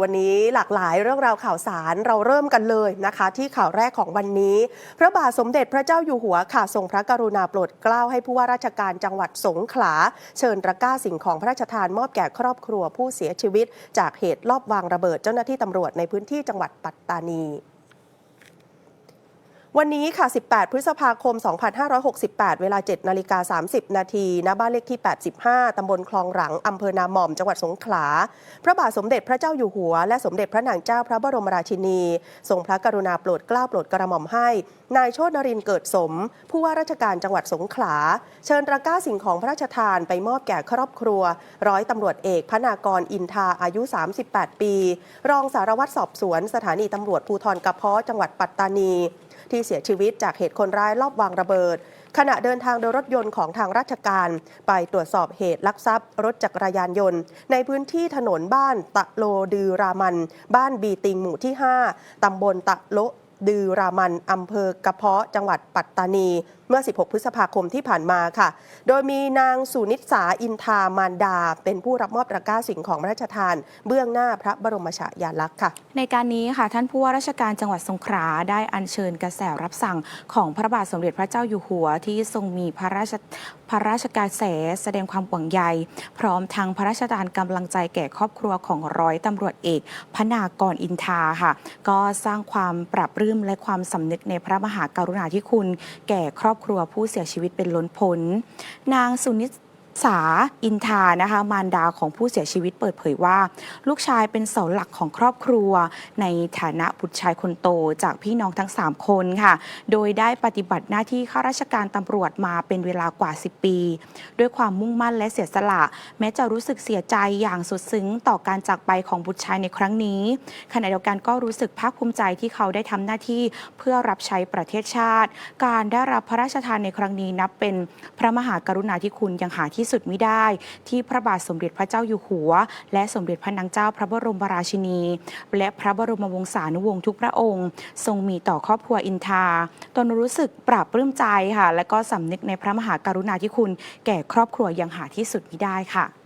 วันนี้หลากหลายเรื่องราวข่าวสารเราเริ่มกันเลยนะคะ ที่ข่าวแรกของวันนี้ พระบาทสมเด็จพระเจ้าอยู่หัวค่ะทรงพระกรุณาโปรดเกล้าให้ผู้ว่าราชการจังหวัดสงขลา เชิญตะกร้าสิ่งของพระราชทานมอบแก่ครอบครัวผู้เสียชีวิต จากเหตุลอบวางระเบิดเจ้าหน้าที่ตำรวจในพื้นที่จังหวัดปัตตานี วันนี้ค่ะ 18 พฤษภาคม 2568 เวลา 7 นาฬิกา 30 นาทีณบ้านเลขที่ 85 ตำบลคลองหลัง อำเภอนาหม่อม จังหวัดสงขลา พระบาทสมเด็จพระเจ้าอยู่หัว และสมเด็จพระนางเจ้าพระบรมราชินี ทรงพระกรุณาโปรดเกล้าโปรดกระหม่อมให้ นายโชตนรินเกิดสม ผู้ว่าราชการจังหวัดสงขลา เชิญตะกร้าสิ่งของพระราชทานไปมอบแก่ครอบครัว ร้อยตำรวจเอกพนากรอินทาอายุ 38 ปี รองสารวัตรสอบสวน สถานีตำรวจภูธรกระเพาะจังหวัดปัตตานี ที่เสียชีวิตจากเหตุคนร้ายลอบวางระเบิด ขณะเดินทางโดยรถยนต์ของทางราชการ ไปตรวจสอบเหตุลักทรัพย์ รถจักรยานยนต์ ในพื้นที่ถนนบ้านตะโลดือรามัน บ้านบีติงหมู่ที่ 5 ตำบลตะโลดือรามันอำเภอกระเพาะจังหวัดปัตตานี เมื่อ 16 พฤษภาคมที่ผ่านมาค่ะ โดยมีนางสุนิสาอินทามานดา เป็นผู้รับมอบตะกร้าสิ่งของพระราชทาน เบื้องหน้าพระบรมฉายาลักษณ์ค่ะ ในการนี้ค่ะ ท่านผู้ว่าราชการจังหวัดสงขลาได้อัญเชิญกระแสรับสั่งของพระบาทสมเด็จพระเจ้าอยู่หัวที่ทรงมีพระราชพระราชการแสแสดงความห่วงใยพร้อมทั้งพระราชทานกำลังใจแก่ครอบครัวของร้อยตำรวจเอกพนากรอินทาค่ะ ก็สร้างความปรับรื้มและความสำนึกในพระมหากรุณาธิคุณ แก่ครอบครัวผู้เสียชีวิตเป็นล้นพ้นนางสุนิ สาอินทานะคะมารดาของผู้เสียชีวิตเปิดเผยว่า ลูกชายเป็นเสาหลักของครอบครัว ในฐานะบุตรชายคนโตจากพี่น้องทั้ง 3 คนค่ะ โดยได้ปฏิบัติหน้าที่ข้าราชการตำรวจมาเป็นเวลากว่า 10 ปี ด้วยความมุ่งมั่นและเสียสละ แม้จะรู้สึกเสียใจอย่างสุดซึ้งต่อการจากไปของบุตรชายในครั้งนี้ ขณะเดียวกันก็รู้สึกภาคภูมิใจที่เขาได้ทำหน้าที่เพื่อรับใช้ประเทศชาติ การได้รับพระราชทานในครั้งนี้นับเป็นพระมหากรุณาธิคุณอย่างหาที่สุดมิได้ ที่พระบาทสมเด็จพระเจ้าอยู่หัว และสมเด็จพระนางเจ้าพระบรมราชินี และพระบรมวงศานุวงศ์ทุกพระองค์ ทรงมีต่อครอบครัวอินทาตนรู้สึกปราบปลื้มใจค่ะ และก็สำนึกในพระมหากรุณาธิคุณ แก่ครอบครัวยังหาที่สุดมิได้ค่ะ